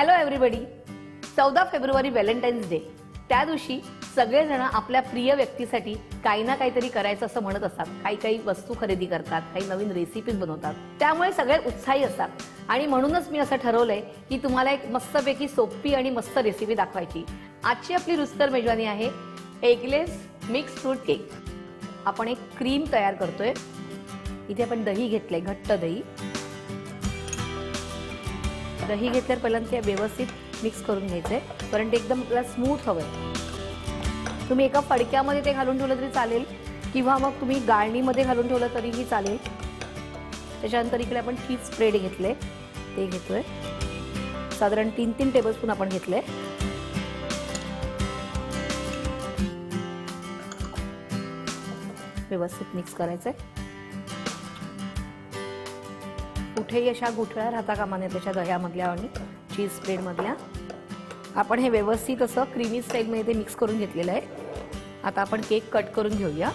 Hello everybody चौदा फेब्रुवारी Valentine's day. त्या दिवशी सगळेजण आपल्या प्रिय व्यक्तीसाठी काही ना काहीतरी करायचं असं म्हणत असतात. काही काही वस्तू खरेदी करतात काही नवीन रेसिपीज बनवतात. त्यामुळे सगळे उत्साही असतात. आणि म्हणूनच मी असं ठरवलंय की तुम्हाला एक मस्तपैकी सोपी आणि मस्त रेसिपी दाखवायची. आजची आपली रुस्तर मेजवानी आहे एगलेस मिक्स फ्रूट केक आपण एक क्रीम तयार करतोय. इथे आपण दही घेतलंय घट्ट दही. दही घेतल्यावर पहिल्यांदा ते व्यवस्थित मिक्स करून घ्यायचं आहे कारण ते एकदम आपल्याला स्मूथ हवं आहे तुम्ही एका फडक्यामध्ये ते घालून ठेवलं तरी चालेल किंवा मग तुम्ही गाळणीमध्ये घालून ठेवलं तरीही चालेल. त्याच्यानंतर इकडे आपण चीज स्प्रेड घेतले ते घेतो आहे साधारण तीन तीन टेबलस्पून आपण घेतले व्यवस्थित मिक्स करायचं आहे कुठेही अशा गुठळ्या राहता कामा नये त्याच्या दह्यामधल्या आणि चीज स्प्रेडमधल्या आपण हे व्यवस्थित असं क्रीमी स्टाईलमध्ये ते मिक्स करून घेतलेलं आहे. आता आपण केक कट करून घेऊया.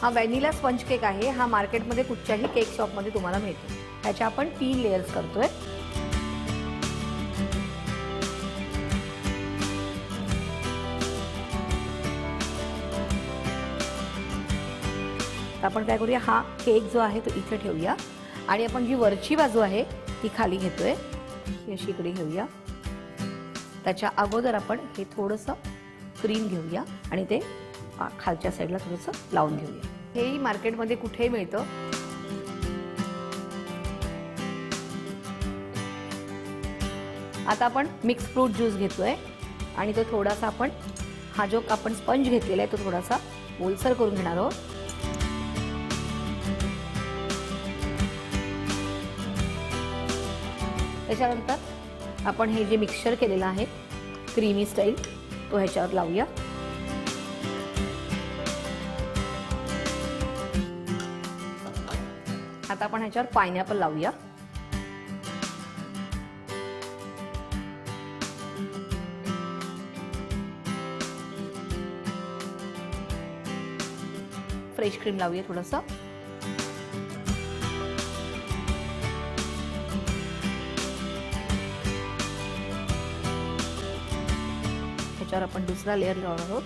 हा व्हॅनिला स्पंज केक आहे. हा मार्केटमध्ये कुठच्याही केक शॉपमध्ये तुम्हाला मिळतो. ह्याच्या आपण तीन लेयर्स करतोय. तर आपण काय करूया? हा केक जो आहे तो इथे ठेवूया. आणि आपण जी वरची बाजू आहे ती खाली घेतोय. ही अशी इकडे घेऊया. त्याच्या अगोदर आपण हे थोडंसं क्रीम घेऊया आणि ते खालच्या साईडला थोडंसं लावून घेऊया. हेही मार्केटमध्ये कुठेही मिळतं. आता आपण मिक्स फ्रूट ज्यूस घेतोय आणि तो थोडासा आपण हा जो आपण स्पंज घेतलेला आहे तो थोडासा ओलसर करून घेणार आहोत. त्याच्यानंतर आपण हे जे मिक्सचर केलेलं आहे क्रीमी स्टाईल तो ह्याच्यावर लावूया. आता आपण ह्याच्यावर पायनॅपल लावूया. फ्रेश क्रीम लावूया थोडंसं. ह्याच्यावर आपण दुसरा लेअर लावणार आहोत.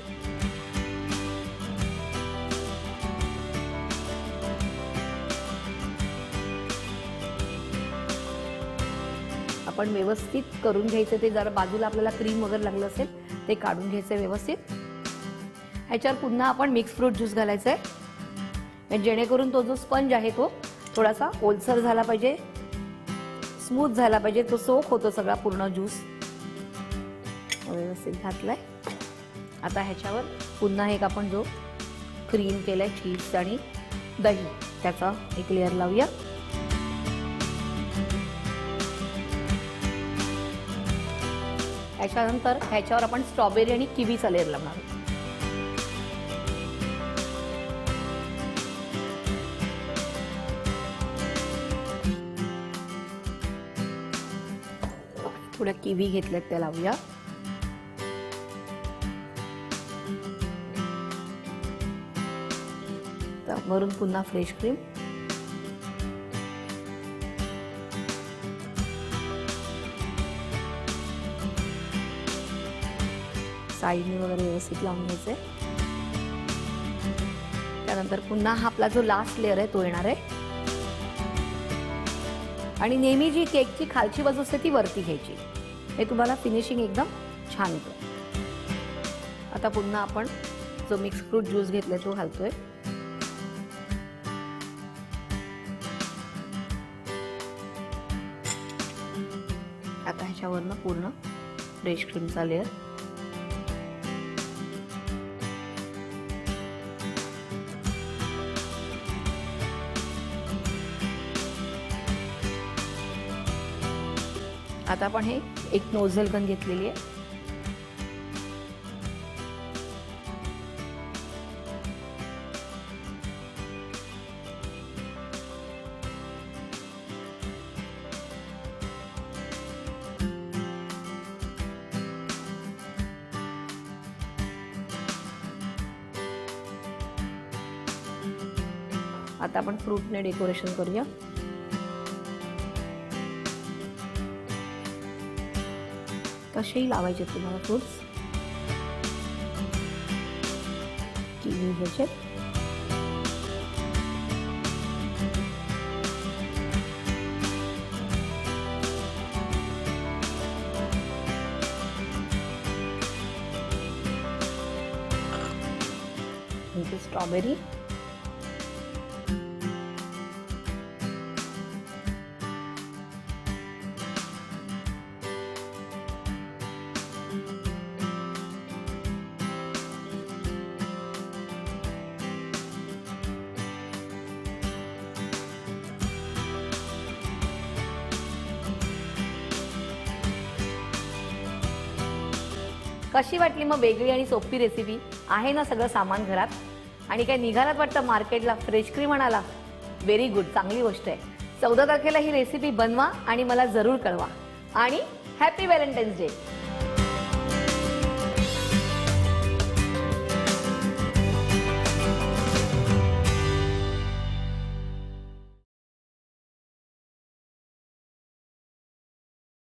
आपण व्यवस्थित करून घ्यायचं ते जरा बाजूला आपल्याला क्रीम वगैरे लागलं असेल ते काढून घ्यायचं व्यवस्थित. ह्याच्यावर पुन्हा आपण मिक्स फ्रूट ज्यूस घालायचा आहे जेणेकरून तो जो स्पंज आहे तो थोडासा ओलसर झाला पाहिजे. स्मूथ झाला पाहिजे तो सोक होतो सगळा पूर्ण ज्यूस व्यवस्थित घातलाय. आता ह्याच्यावर पुन्हा एक आपण जो क्रीम केलाय चीज आणि दही त्याचा एक लेअर लावूया. ह्याच्यानंतर ह्याच्यावर आपण स्ट्रॉबेरी आणि किवीचा लेअर लावणार. आहोत थोड्या किवी घेतल्यात त्या लावूया. शकता वरून पुन्हा फ्रेश क्रीम साईडने वगैरे व्यवस्थित लावून घ्यायचे. त्यानंतर पुन्हा हा आपला जो लास्ट लेअर आहे तो येणार आहे. आणि नेहमी जी केकची खालची बाजू असते ती वरती घ्यायची. हे तुम्हाला फिनिशिंग एकदम छान येतं. आता पुन्हा आपण जो मिक्स फ्रूट ज्यूस घेतलाय तो घालतोय. आता ह्याच्यावरनं पूर्ण फ्रेश क्रीमचा लेअर आता आपण हे एक नोझल गन घेतलेली आहे. आता आपण फ्रूटने डेकोरेशन करूया कसेही लावायचे तुम्हाला फ्रुट्स किवी घ्यायचे इथे स्ट्रॉबेरी कशी वाटली मग वेगळी आणि सोपी रेसिपी आहे ना सगळं सामान घरात? आणि काय निघालात वाटतं मार्केटला फ्रेश क्रीम आणाला व्हेरी गुड चांगली गोष्ट आहे. चौदा तारखेला ही रेसिपी बनवा आणि मला जरूर कळवा. आणि हॅपी व्हॅलेंटाईन्स डे